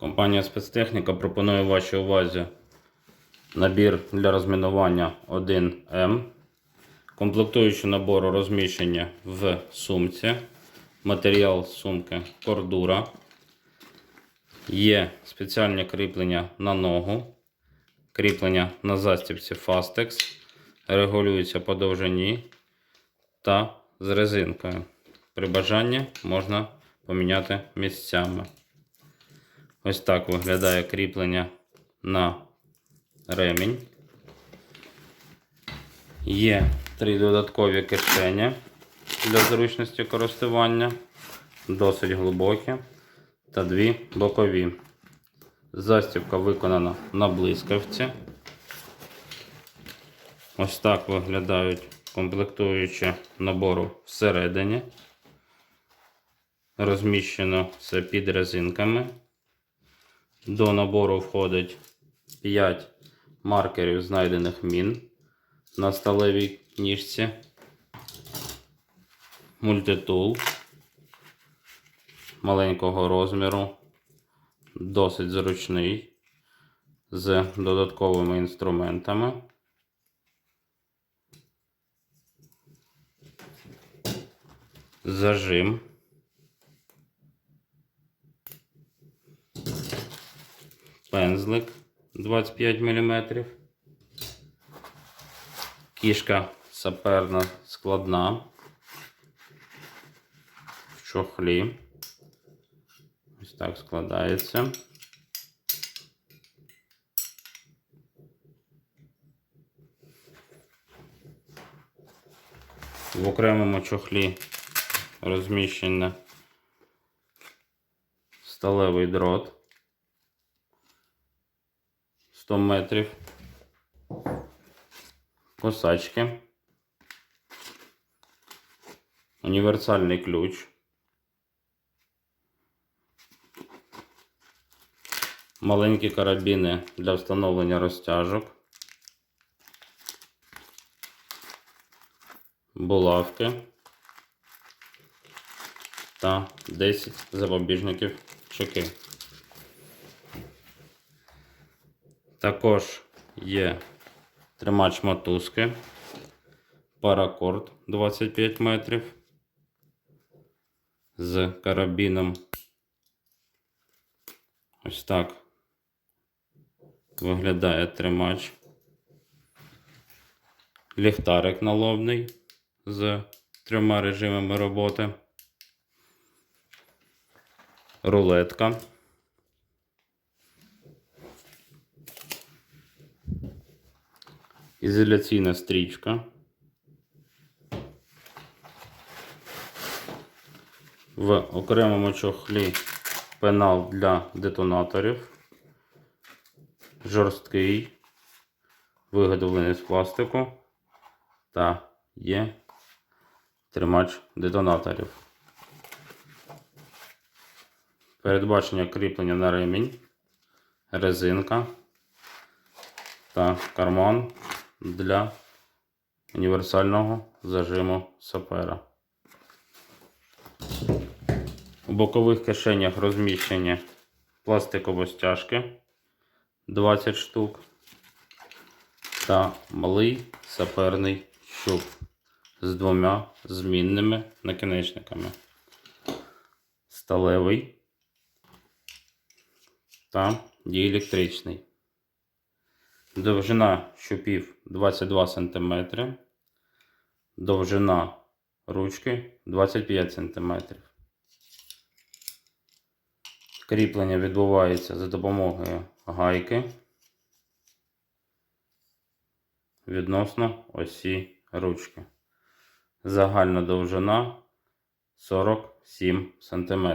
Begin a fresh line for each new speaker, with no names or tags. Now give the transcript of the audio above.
Компанія спецтехніка пропонує вашій увазі набір для розмінування 1М. Комплектуючі набору розміщення в сумці. Матеріал сумки кордура. Є спеціальні кріплення на ногу. Кріплення на застібці Fastex. Регулюється по довжині та з резинкою. При бажанні можна поміняти місцями. Ось так виглядає кріплення на ремінь. Є три додаткові кишені для зручності користування, досить глибокі та дві бокові. Застібка виконана на блискавці. Ось так виглядають комплектуючі набору всередині. Розміщено все під резинками. До набору входить 5 маркерів знайдених мін на сталевій ніжці, мультитул маленького розміру, досить зручний, з додатковими інструментами. Зажим. Пензлик 25 мм. Кішка саперна складна в чохлі. Ось так складається. В окремому чохлі розміщено сталевий дрот. 100 метрів. Косачки. Універсальний ключ. Маленькі карабіни для встановлення розтяжок. Булавки. Та 10 запобіжників чеки. Також є тримач мотузки, паракорд 25 метрів з карабіном. Ось так виглядає тримач. Ліхтарик налобний з трьома режимами роботи. Рулетка. Ізоляційна стрічка. В окремому чохлі пенал для детонаторів. Жорсткий, виготовлений з пластику та є тримач детонаторів. Передбачення кріплення на ремінь, резинка та карман для універсального зажиму сапера. У бокових кишенях розміщені пластикові стяжки 20 штук та малий саперний щуп з двома змінними накінечниками. Сталевий та діелектричний. Довжина щупів 22 см. Довжина ручки 25 см. Кріплення відбувається за допомогою гайки відносно осі ручки. Загальна довжина 47 см.